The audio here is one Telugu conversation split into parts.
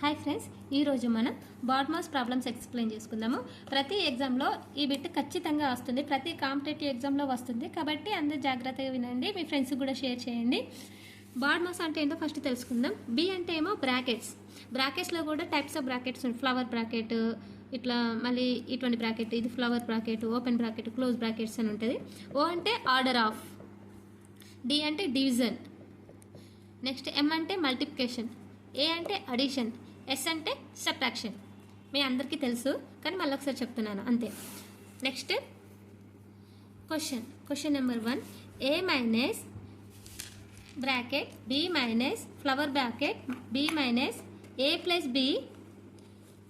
హాయ్ ఫ్రెండ్స్ ఈరోజు మనం బాడ్మాస్ ప్రాబ్లమ్స్ ఎక్స్ప్లెయిన్ చేసుకుందాము. ప్రతి ఎగ్జామ్లో ఈ బిట్ ఖచ్చితంగా వస్తుంది. ప్రతి కాంపిటేటివ్ ఎగ్జామ్లో వస్తుంది. కాబట్టి అందరూ జాగ్రత్తగా వినండి. మీ ఫ్రెండ్స్కి కూడా షేర్ చేయండి. బాడ్మాస్ అంటే ఏంటో ఫస్ట్ తెలుసుకుందాం. బి అంటే ఏమో బ్రాకెట్స్ బ్రాకెట్స్లో కూడా టైప్స్ ఆఫ్ బ్రాకెట్స్ ఉన్నాయి. ఫ్లవర్ బ్రాకెట్ ఇట్లా మళ్ళీ ఇటువంటి బ్రాకెట్ ఇది flower bracket open bracket close brackets అని ఉంటుంది. ఓ అంటే ఆర్డర్ ఆఫ్ డి అంటే డివిజన్ నెక్స్ట్ ఎం అంటే మల్టిప్లికేషన్ ఏ అంటే అడిషన్ ఎస్ అంటే సబ్ట్రాక్షన్ మీ అందరికీ తెలుసు కానీ మళ్ళీ ఒకసారి చెప్తున్నాను అంతే. Next question question number one A minus bracket B minus flower bracket B minus A plus B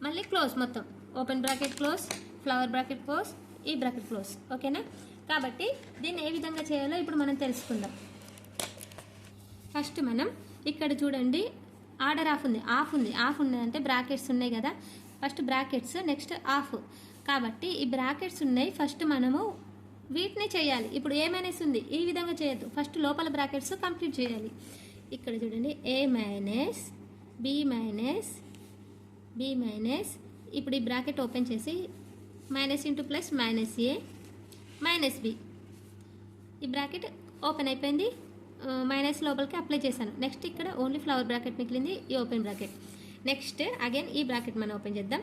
మళ్ళీ క్లోజ్ మొత్తం. Open bracket close flower bracket close ఈ బ్రాకెట్ క్లోజ్ ఓకేనా? కాబట్టి దీన్ని ఏ విధంగా చేయాలో ఇప్పుడు మనం తెలుసుకుందాం. ఫస్ట్ మనం ఇక్కడ చూడండి ఆర్డర్ ఆఫ్ ఉంది ఆఫ్ ఉంది ఆఫ్ ఉంది అంటే బ్రాకెట్స్ ఉన్నాయి కదా. First brackets next of. కాబట్టి ఈ బ్రాకెట్స్ ఉన్నాయి ఫస్ట్ మనము వీటిని చేయాలి. ఇప్పుడు ఏ మైనస్ ఉంది? ఈ విధంగా చేయొద్దు. ఫస్ట్ లోపల బ్రాకెట్స్ కంప్లీట్ చేయాలి. ఇక్కడ చూడండి A minus B minus B minus ఇప్పుడు ఈ బ్రాకెట్ ఓపెన్ చేసి minus into plus minus A minus B ఈ బ్రాకెట్ ఓపెన్ అయిపోయింది. మైనస్ లోపలికి అప్లై చేశాను. నెక్స్ట్ ఇక్కడ ఓన్లీ ఫ్లవర్ బ్రాకెట్ మిగిలింది ఈ ఓపెన్ బ్రాకెట్ నెక్స్ట్ అగైన్ ఈ బ్రాకెట్ మనం ఓపెన్ చేద్దాం.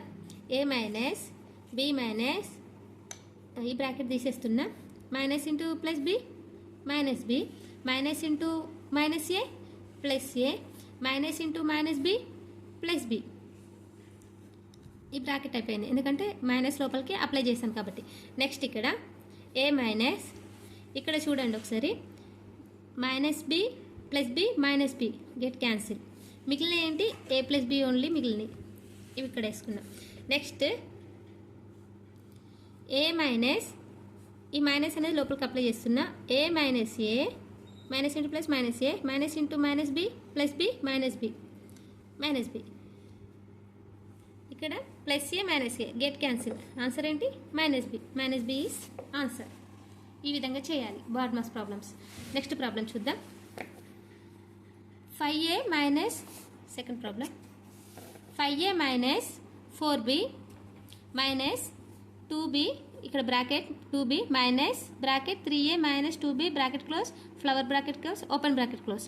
ఏ మైనస్ బి మైనస్ ఈ bracket తీసేస్తున్నా. Minus into plus B minus B minus into minus A plus A minus into minus B plus B ఈ బ్రాకెట్ అయిపోయింది. ఎందుకంటే మైనస్ లోపలికి అప్లై చేశాను కాబట్టి. నెక్స్ట్ ఇక్కడ ఏ మైనస్ ఇక్కడ చూడండి ఒకసారి. Minus B plus B minus B get cancel మిగిలిన ఏంటి? ఏ ప్లస్ బి ఓన్లీ మిగిలినవి. ఇవి ఇక్కడ వేసుకున్నాం. నెక్స్ట్ ఏ మైనస్ ఈ మైనస్ అనేది లోపలికి అప్లై చేస్తున్నా. A minus A minus into plus minus A minus into minus B plus B minus B minus B ఇక్కడ plus A minus A get cancel answer ఏంటి? Minus B minus B is answer ఈ విధంగా చేయాలి. బార్మాస్ ప్రాబ్లమ్స్ నెక్స్ట్ ప్రాబ్లం చూద్దాం. Five A minus second problem five A minus four B minus two B ఇక్కడ bracket two B minus bracket three A minus two B bracket close flower bracket close open bracket close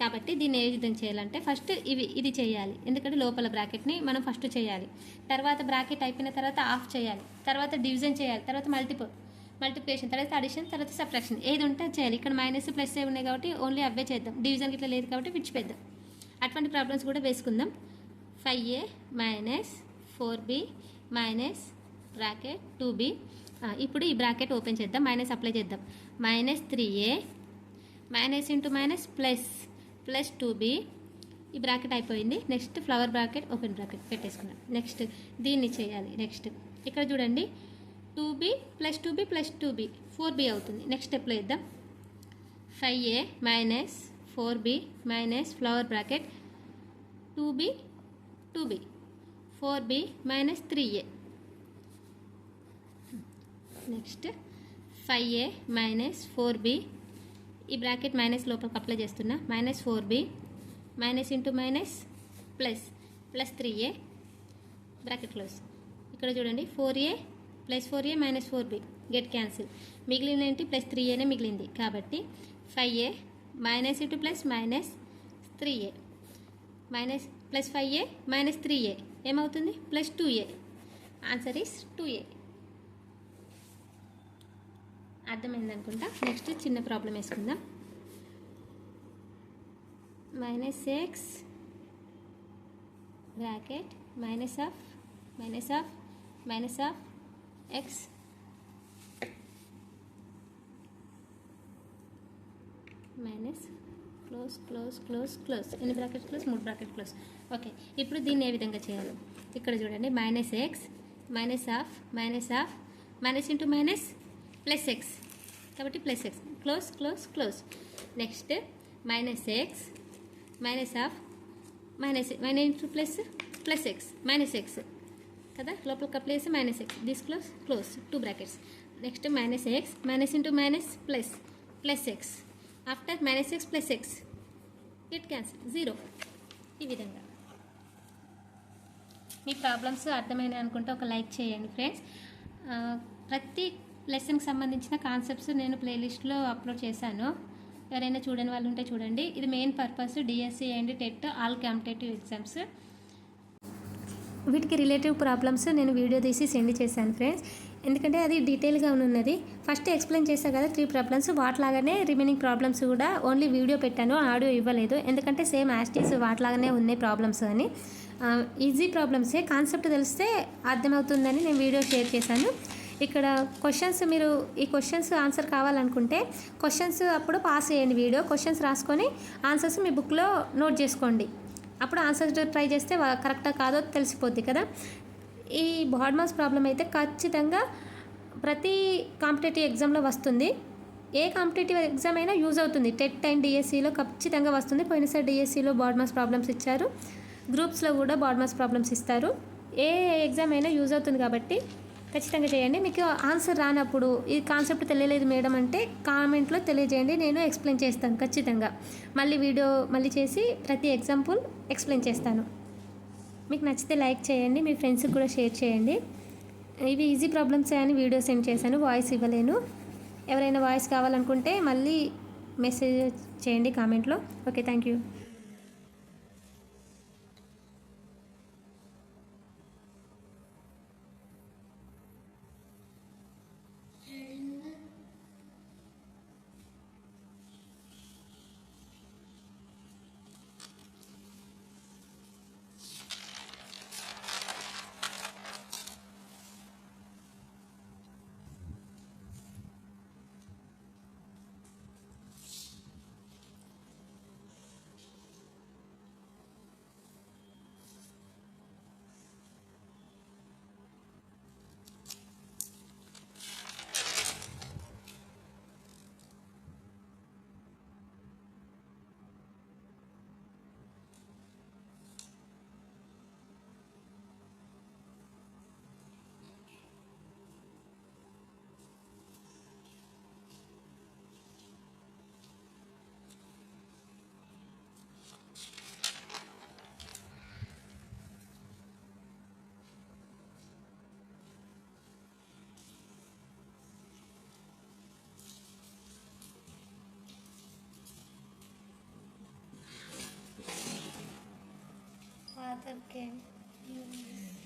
కాబట్టి దీన్ని ఏ విధంగా చేయాలంటే ఫస్ట్ ఇవి ఇది చేయాలి. ఎందుకంటే లోపల బ్రాకెట్ని మనం ఫస్ట్ చేయాలి. తర్వాత బ్రాకెట్ అయిపోయిన తర్వాత ఆఫ్ చేయాలి. తర్వాత డివిజన్ చేయాలి. తర్వాత మల్టిపుల్ మల్టిప్లికేషన్ తర్వాత అడిషన్ తర్వాత సబ్ట్రాక్షన్. ఏది ఉంటే అది చేయాలి. ఇక్కడ మైనస్ ప్లస్ ఏ ఉన్నాయి కాబట్టి ఓన్లీ అవే చేద్దాం. డివిజన్ ఇట్లా లేదు కాబట్టి విడిచిపెద్దాం అటువంటి ప్రాబ్లమ్స్ కూడా వేసుకుందాం. Five A minus four B minus bracket two B. ఇప్పుడు ఈ బ్రాకెట్ ఓపెన్ చేద్దాం. మైనస్ అప్లై చేద్దాం. Minus three A minus into minus plus plus two B. ఈ బ్రాకెట్ అయిపోయింది. Next flower bracket open bracket పెట్టేసుకున్నాం నెక్స్ట్ దీన్ని చేయాలి. నెక్స్ట్ ఇక్కడ చూడండి. Two B plus two B plus two B four B అవుతుంది. నెక్స్ట్ స్టెప్లో ఇద్దాం. Five A minus four B minus flower bracket two B two B four B minus three A. Next five A minus four B. ఈ బ్రాకెట్ మైనస్ లోపలికి అప్లై చేస్తున్నా. Minus four B minus into minus plus. Plus three A. Bracket close. ఇక్కడ చూడండి. Four A plus four A minus four B. Get cancel మిగిలిన ఏంటి? ప్లస్ త్రీ ఏనే మిగిలింది. కాబట్టి five A minus into plus minus three A. Minus plus five A minus three A. ఏమవుతుంది? Plus two A. Answer is two A. అర్థమైంది అనుకుంటా? నెక్స్ట్ చిన్న ప్రాబ్లం వేసుకుందాం. Minus X bracket minus of minus of minus of X minus close close close close ఎన్ని బ్రాకెట్ క్లోజ్ మూడు బ్రాకెట్ క్లోజ్ ఓకే ఇప్పుడు దీన్ని ఏ విధంగా చేయాలి? ఇక్కడ చూడండి. Minus X minus of minus of minus into minus plus X కాబట్టి plus X close close close next minus X minus of minus minus into plus plus X minus X కదా? లోపల అప్లై చేసి minus X this close close two brackets next minus X minus into minus plus plus X after minus X plus X it cancel zero ఈ విధంగా. మీ ప్రాబ్లమ్స్ అర్థమైనాయి అనుకుంటే ఒక లైక్ చేయండి ఫ్రెండ్స్ ప్రతి లెసన్కి సంబంధించిన కాన్సెప్ట్స్ నేను ప్లేలిస్ట్లో అప్లోడ్ చేశాను. ఎవరైనా చూడని వాళ్ళు ఉంటే చూడండి. ఇది main purpose DSC and TET all competitive exams వీటికి రిలేటివ్ ప్రాబ్లమ్స్ నేను వీడియో తీసి సెండ్ చేశాను ఫ్రెండ్స్ ఎందుకంటే అది డీటెయిల్గా ఉన్నది. ఫస్ట్ ఎక్స్ప్లెయిన్ చేశా కదా త్రీ ప్రాబ్లమ్స్ వాటిలాగానే రిమైనింగ్ ప్రాబ్లమ్స్ కూడా ఓన్లీ వీడియో పెట్టాను ఆడియో ఇవ్వలేదు. ఎందుకంటే సేమ్ యాస్టీస్ వాటిలాగానే ఉన్నాయి ప్రాబ్లమ్స్ అని. ఈజీ ప్రాబ్లమ్సే కాన్సెప్ట్ తెలిస్తే అర్థమవుతుందని నేను వీడియో షేర్ చేశాను. ఇక్కడ క్వశ్చన్స్ మీరు ఈ క్వశ్చన్స్ ఆన్సర్ కావాలనుకుంటే క్వశ్చన్స్ అప్పుడు పాస్ చేయండి వీడియో క్వశ్చన్స్ రాసుకొని ఆన్సర్స్ మీ బుక్లో నోట్ చేసుకోండి. అప్పుడు ఆన్సర్ ట్రై చేస్తే కరెక్టా కాదో తెలిసిపోద్ది కదా. ఈ బాడ్మాస్ ప్రాబ్లం అయితే ఖచ్చితంగా ప్రతి కాంపిటేటివ్ ఎగ్జామ్లో వస్తుంది. ఏ కాంపిటేటివ్ ఎగ్జామ్ అయినా యూజ్ అవుతుంది. టెట్ అండ్ డిఎస్సిలో ఖచ్చితంగా వస్తుంది. పోయినసారి డిఎస్సిలో బాడ్మాస్ ప్రాబ్లమ్స్ ఇచ్చారు. గ్రూప్స్లో కూడా బాడ్మాస్ ప్రాబ్లమ్స్ ఇస్తారు. ఏ ఎగ్జామ్ అయినా యూజ్ అవుతుంది కాబట్టి ఖచ్చితంగా చేయండి. మీకు ఆన్సర్ రానప్పుడు ఈ కాన్సెప్ట్ తెలియలేదు మేడం అంటే కామెంట్లో తెలియజేయండి. నేను ఎక్స్ప్లెయిన్ చేస్తాను ఖచ్చితంగా. మళ్ళీ వీడియో మళ్ళీ చేసి ప్రతి ఎగ్జాంపుల్ ఎక్స్ప్లెయిన్ చేస్తాను. మీకు నచ్చితే లైక్ చేయండి. మీ ఫ్రెండ్స్కి కూడా షేర్ చేయండి. ఇవి ఈజీ ప్రాబ్లమ్స్ అని వీడియో సెండ్ చేశాను. వాయిస్ ఇవ్వలేను. ఎవరైనా వాయిస్ కావాలనుకుంటే మళ్ళీ మెసేజ్ చేయండి కామెంట్లో okay thank you Pumpkin. Mm -hmm.